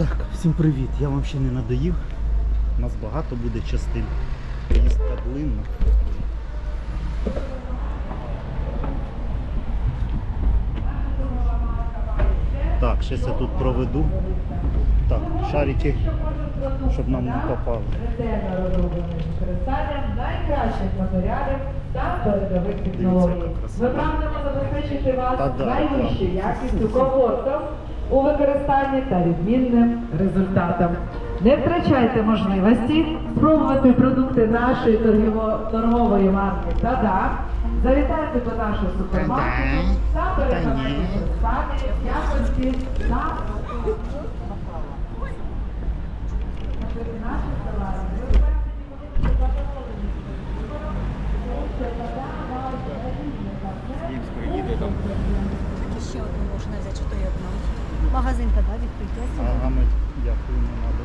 Так, всім привіт. Я вам ще не надоїв. У нас багато буде частин. Поїздка длинна. Так, щось я тут проведу. Так, шарики, щоб нам не попали. найкращих матеріалів та передових технологій. Ми прагнемо забезпечити вас найвищою якістю, комфортом у використанні та відмінним результатом. Не втрачайте можливості спробувати продукти нашої торгової марки «Тада». Завітайте до нашого супермаркету та переконайтеся самі якості та впевнені, будете задоволені. Тому що «Тада» має надійний партнер. І ще одну можна взяти, чи то й одну. Магазин тоді відкритий. Ага, ми не надо.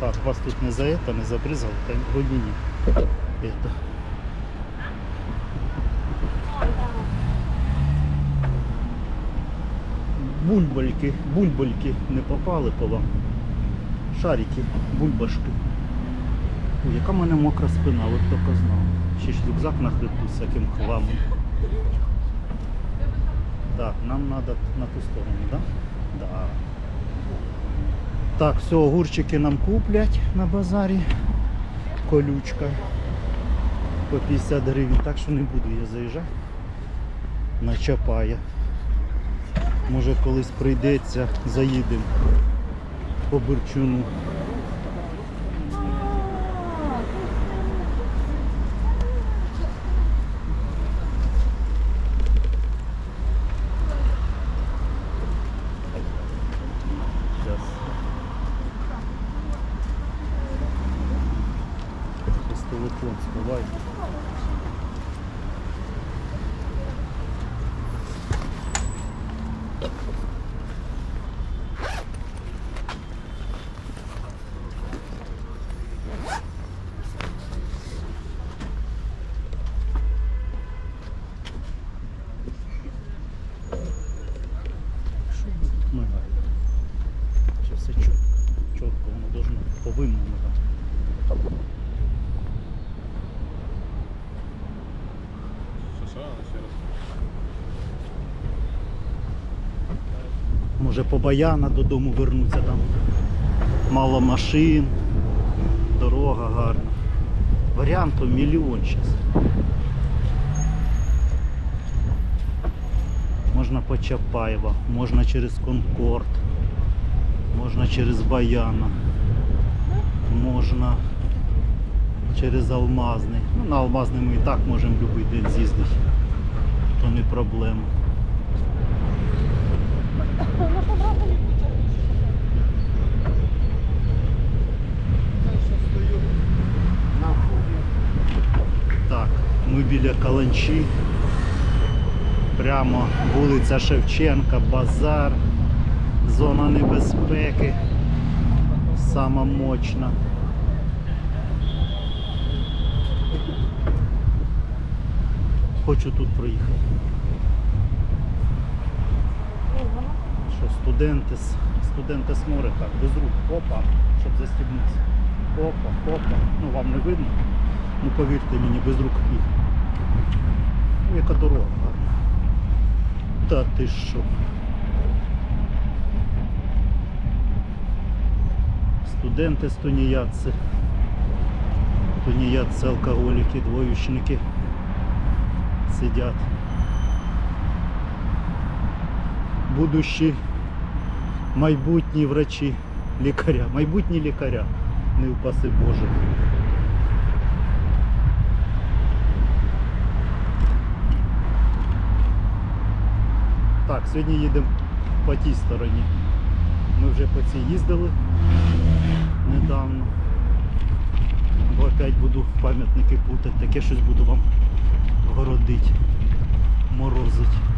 Так, вас тут не за это, не забризгав, та вроді ні. Бульбальки, бульбальки не попали по вам. Шарики, бульбашки. Ой, яка в мене мокра спина, ви б тільки знав. Ще ж рюкзак на хребту з всяким хламом. Так, нам треба на ту сторону, так? Да? Да. Так, все, огурчики нам куплять на базарі. Колючка по 50 гривень, так що не буду я заїжджати на Чапая. Може колись прийдеться, заїдемо по Бурчуну. Сейчас. Сейчас телефон сховай. Може по Баяна додому вернуться там. Мало машин, дорога гарна. Варіантів мільйон зараз. Можна по Чапаєва, можна через Конкорд, можна через Баяна, можна через Алмазний. Ну, на Алмазний ми і так можемо будь-який день з'їздити. То не проблема. Так, ми біля Каланчі. Прямо вулиця Шевченка, базар, зона небезпеки, сама мощна. Хочу тут проїхати. Що студенти, з- студенти з моря так, без рук, опа, щоб застібнутися. Опа, опа. Ну вам не видно? Ну повірте мені, без рук їх. Яка дорога. Та ти що? Студенти з тунеядці. Тунеядці, алкоголіки, двоючники сидять. Будущі майбутні врачі, лікаря, майбутні лікаря, не впаси Боже. Так, сьогодні їдемо по тій стороні. Ми вже по цій їздили недавно. Бо опять буду пам'ятники путати, таке щось буду вам городити, морозить.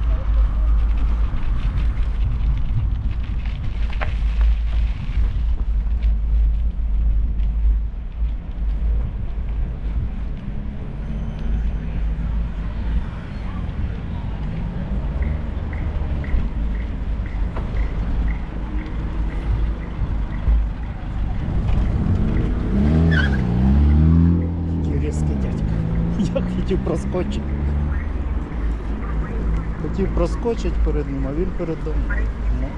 Хотів проскочити. Хотів проскочити перед ним, а він передо мною. Ну.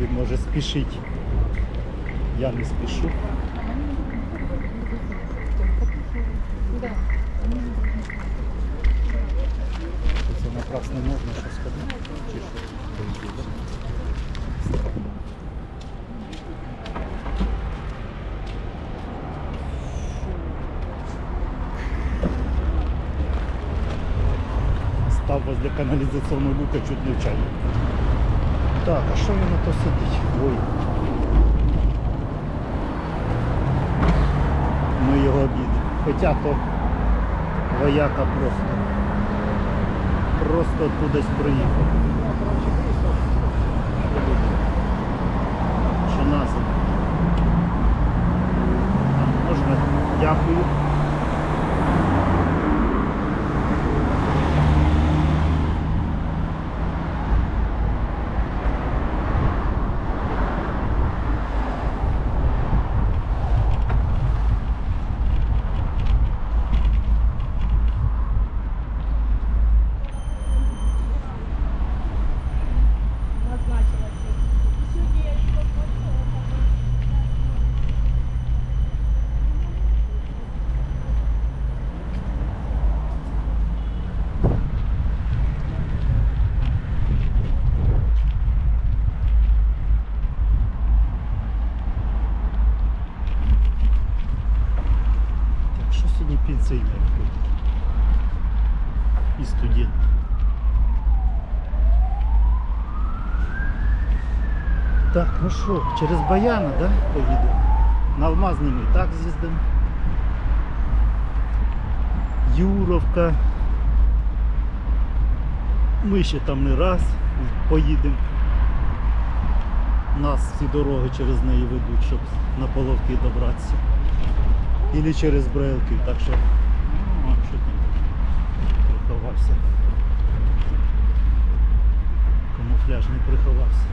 Він може спішити. Я не спішу. Це напрасно можна щось сказати. Що? Каналізаційного люка чуть не вчаю. Так, а що він то сидить? Ой. Ми його обідемо. Хоча то вояка просто. Просто кудись приїхав. Чи назад? Можна? Дякую. Так, що сьогодні пенсійний ходить? І студент. Так, ну що, через Баяна, да, поїдемо? На Алмазний ми так з'їздимо. Юровка. Ми ще там не раз поїдемо. Нас всі дороги через неї ведуть, щоб на Половки добратися. Ілі через Брелки, так що ну, що там приховався. Камуфляж не приховався.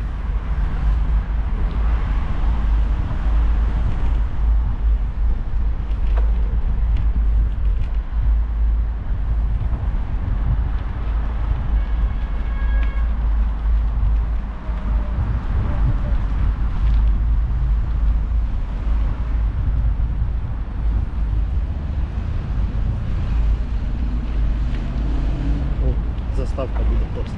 О, заставка буде просто.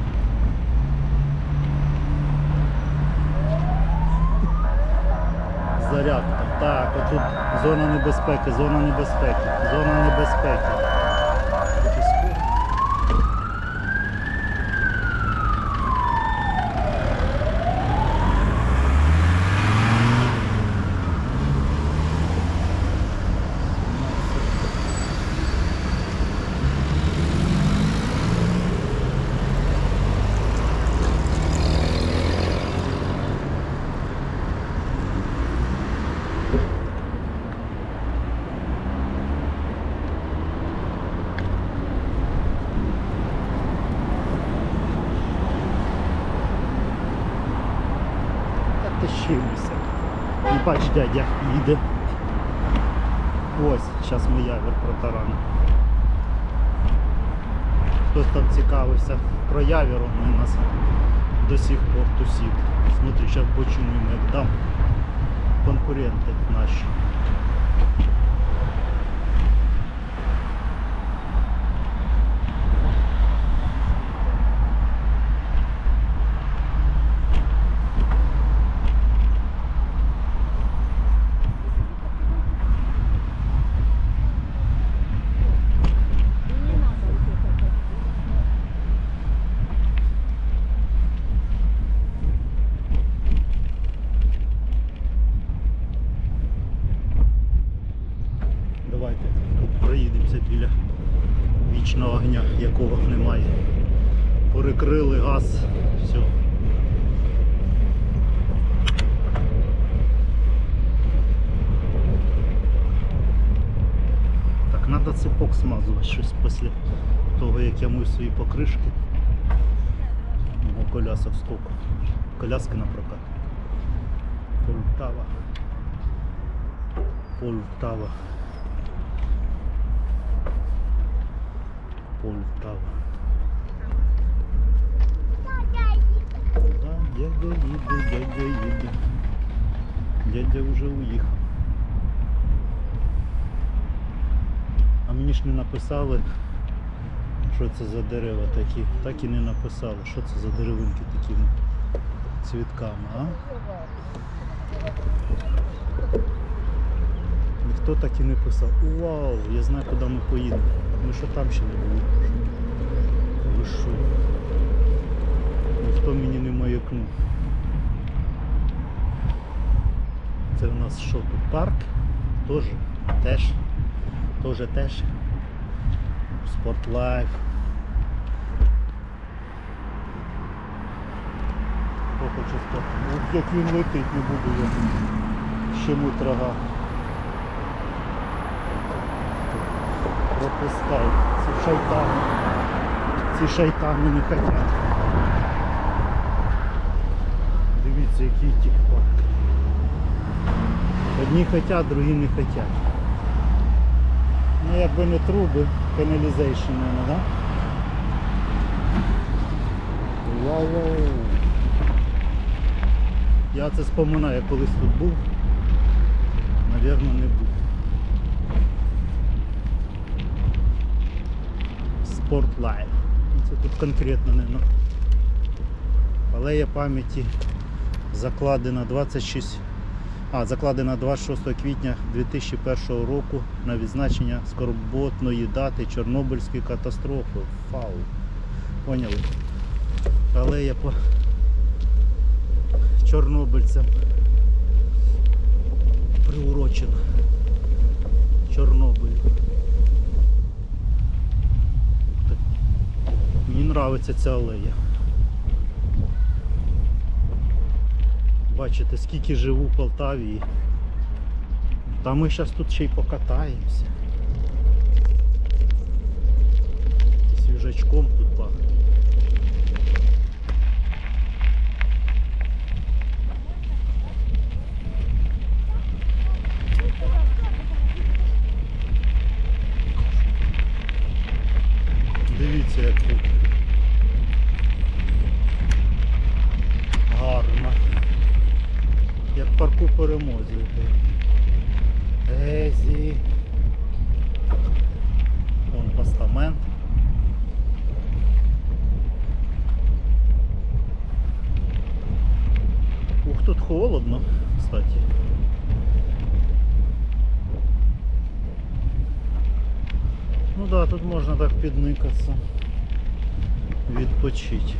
Зарядка. Так, отут зона небезпеки, зона небезпеки, зона небезпеки. Хочу скоро. Так ти щимося. І бач, дядя їде. Ось, зараз ми явір протаранимо. Хтось там цікавився про явір, у нас до сих пор тусів. Смотри, зараз почуємо, як там конкуренти наші. Вічного огня, якого немає. Перекрили газ, все. Так, треба цепок смазувати щось після того, як я мив свої покришки. Мого коляса в. Коляски на прокат. Полтава. Полтава. Полтава. Да, дядя їде, дядя їде. Дядя вже уїхав. А мені ж не написали, що це за дерева такі. Так і не написали, що це за деревинки такими цвітками, а? Ніхто так і не писав. Вау, я знаю, куди ми поїдемо. Ми що там ще не були. Ви що? Ніхто мені не маякнув. Це у нас що тут? Парк? Теж? Теж. Теж теж. Спортлайф. Хто хоче спорт? Як він летить, не буду я щемуть рога. Пропускай. Ці шайтани. Ці шайтани не хотять. Дивіться, який тік-парк. Одні хочуть, другі не хочуть. Ну якби не труби, каналізейшн, мабуть, да? Вау-вау. Я це споминаю, я колись тут був. Навірно, не був. Спортлайф. Це тут конкретно не. Алея пам'яті закладена 26 а, закладена 26 квітня 2001 року на відзначення скорботної дати Чорнобильської катастрофи. Фау. Поняли? Алея по чорнобильцям приурочена. Чорнобилю. Ух ти. Подобається ця алея. Бачите, скільки живу в Полтаві. Та ми зараз тут ще й покатаємося. Свіжачком тут пахне. Парку перемозі. Езі. Вон постамент. Ух, тут холодно, кстати. Ну да, тут можна так підникатися. Відпочити.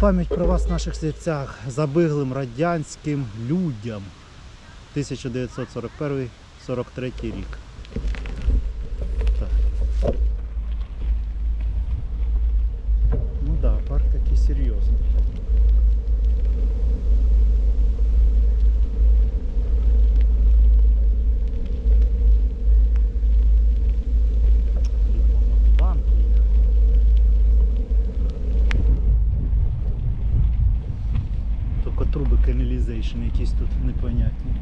Пам'ять про вас в наших серцях забиглим радянським людям. 1941-43 рік. Так. Ну да, парк такий серйозний. Блін, можна в банк їхати. Тільки труби каналізейшн якісь тут непонятні.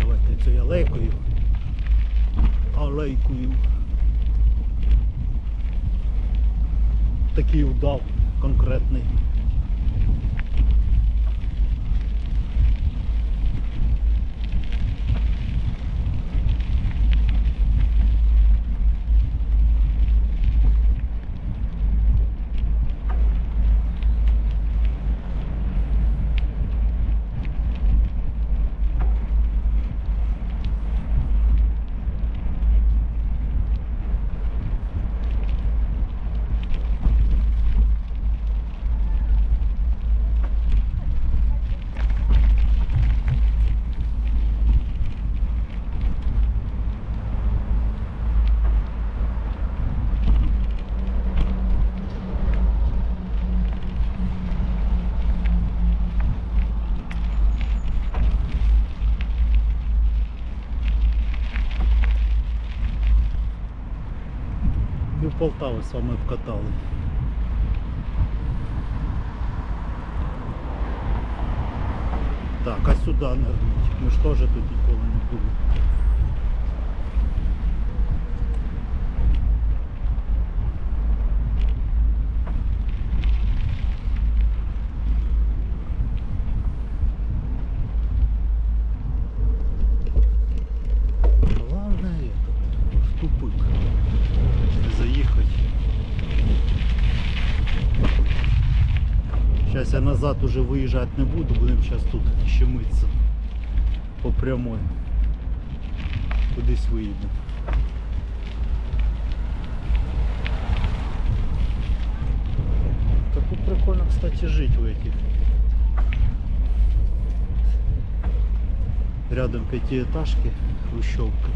Давайте це я лейкою. Алейкою. Такий удав конкретний. Полтави з вами обкатали. Так, а сюди нирнуть. Ми ж теж тут ніколи не були. назад уже выезжать не буду, будем сейчас тут щемиться по прямой. Кудись виїдемо. Так тут прикольно, кстати, жить в этих. Рядом пятиэтажки, хрущевка.